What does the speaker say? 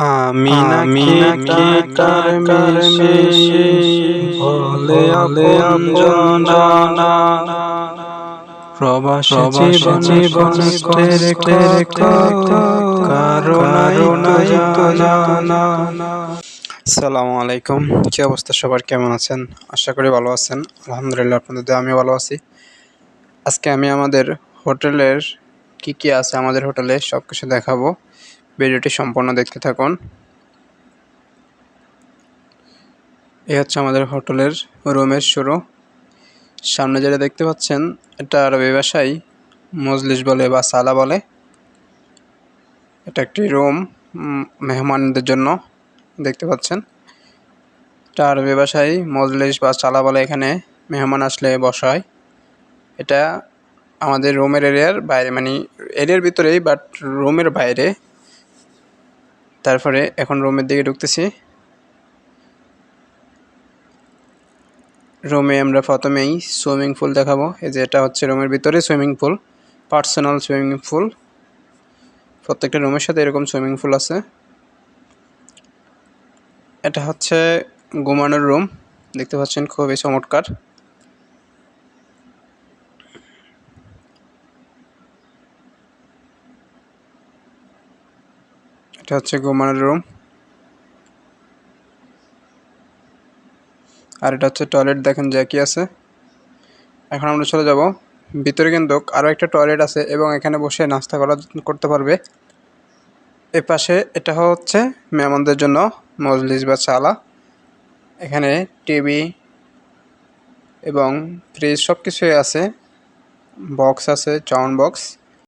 আমি আপনজনা প্রবাসী জীবন জানা। আসসালামু আলাইকুম। কি অবস্থা সবার? কেমন আছেন? আশা করি ভালো আছেন। আলহামদুলিল্লাহ আপনাদের আমি ভালো আছি। আজকে আমি আমাদের হোটেলের কি কি আছে আমাদের হোটেলে সব কিছু দেখাবো। ভিডিওটি সম্পূর্ণ দেখতে থাকুন। এই হচ্ছে আমাদের হোটেলের রুমের শুরু। সামনে যেটা দেখতে পাচ্ছেন, এটা আরবি ভাষায় মজলিস বলে বা সালা বলে। এটা একটি রুম মেহমানদের জন্য দেখতে পাচ্ছেন। এটা আরবি ভাষায় মজলিস বা চালা বলে, এখানে মেহমান আসলে বসায় এটা আমাদের রুমের এরিয়ার বাইরে মানে এরিয়ার ভিতরেই, বাট রুমের বাইরে তারপরে এখন রুমের দিকে ঢুকতেছি। রুমে আমরা প্রথমেই সুইমিং পুল দেখাবো। এই যে এটা হচ্ছে রুমের ভিতরে swimming pool, personal swimming pool. প্রত্যেকটা রুমের সাথে এরকম সুইমিং পুল আছে। এটা হচ্ছে ঘুমানোর রুম, দেখতে পাচ্ছেন খুবই চমৎকার। এটা হচ্ছে ঘুমানোর রুম। আর এটা হচ্ছে টয়লেট, দেখেন জ্যাকি আছে। এখন আমরা চলে যাব। ভিতরে কিন্তু আরও একটা টয়লেট আছে এবং এখানে বসে নাস্তা করা করতে পারবে। এ পাশে এটা হচ্ছে মেহমানদের জন্য মজলিস বা চালা। এখানে টিভি এবং ফ্রিজ সব কিছুই আছে। বক্স আছে চাউন্ড বক্স।